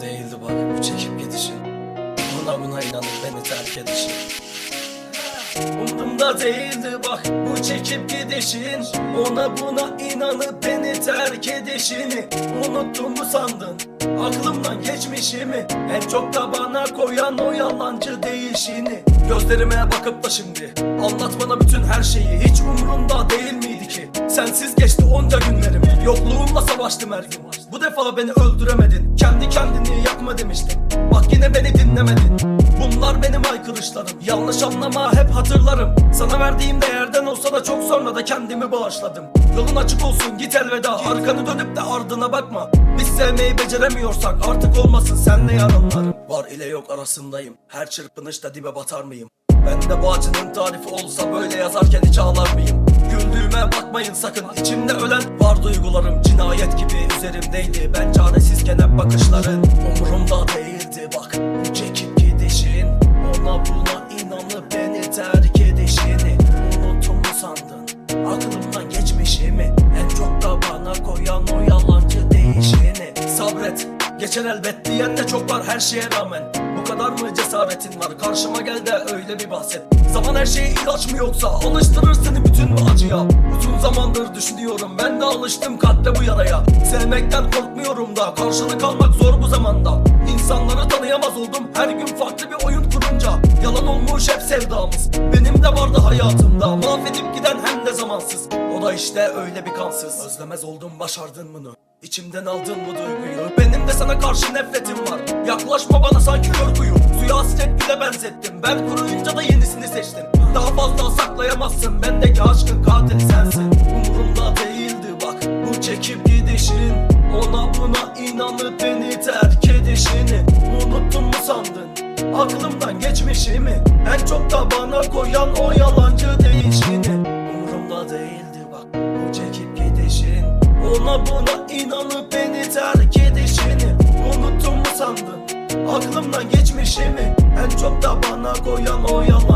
değildi bana bu çekip gidişi. Ona buna inanıp beni terk edişi. Umurumda değildi bak bu çekip gidişin. Ona buna inanıp beni terk edişini Unuttum mu sandın aklımdan geçmişimi En çok da bana koyan o yalancı değişini. Gözlerime bakıp da şimdi Anlat bana bütün her şeyi. Hiç umurumda değil miydi ki? Sensiz geçti onca günlerim. Yokluğumla savaştım her gün. Bu defa beni öldüremedin. Kendi kendine demiştim. Bak yine beni dinlemedin. Bunlar benim aykırışlarım. Yanlış anlama hep hatırlarım. Sana verdiğim değerden olsa da çok sonra da kendimi bağışladım. Yolun açık olsun git elveda. Arkanı dönüp de ardına bakma. Biz sevmeyi beceremiyorsak artık olmasın senle yarınlarım Var ile yok arasındayım. Her çırpınışta dibe batar mıyım? Ben de bu acının tarifi olsa böyle yazarken hiç ağlar mıyım? Bakmayın sakın. İçimde ölen var duygularım. Cinayet gibi üzerimdeydi. Ben çaresizken hep bakışların Umurumda değildi. Bak çekip gidişin Ona buna inanıp beni terk edişini Unuttun mu sandın? Aklımdan Geçer elbet diyen de çok var her şeye rağmen. Bu kadar mı cesaretin var? Karşıma gel de öyle bir bahset. Zaman her şeye ilaç mı yoksa? Alıştırır seni bütün bu acıya. Uzun zamandır düşünüyorum ben de alıştım kalpte bu yaraya. Sevmekten korkmuyorum da karşılık almak zor bu zamanda. İnsanları tanıyamaz oldum her gün farklı bir oyun kurunca. Yalan olmuş hep sevdamız. Benim de vardı hayatımda. Mahvedip giden hem de zamansız. O da işte öyle bir kansız. Özlemez oldum başardın bunu İçimden aldın bu duyguyu. Benim de sana karşı nefretim var. Yaklaşma bana sanki örgüyü Suya hasret bile benzettim. Ben kuruyunca da yenisini seçtim. Daha fazla saklayamazsın. Bendeki aşkın katili sensin. Umurumda değildi bak Bu çekip gidişin. Ona buna inanıp beni terk edişini Unuttun mu sandın? Aklımdan geçmişimi En çok da bana koyan o yalancı Ona buna inanıp beni terk edişini Unuttun mu sandın? Aklımdan geçmişimi En çok da bana koyan o değişini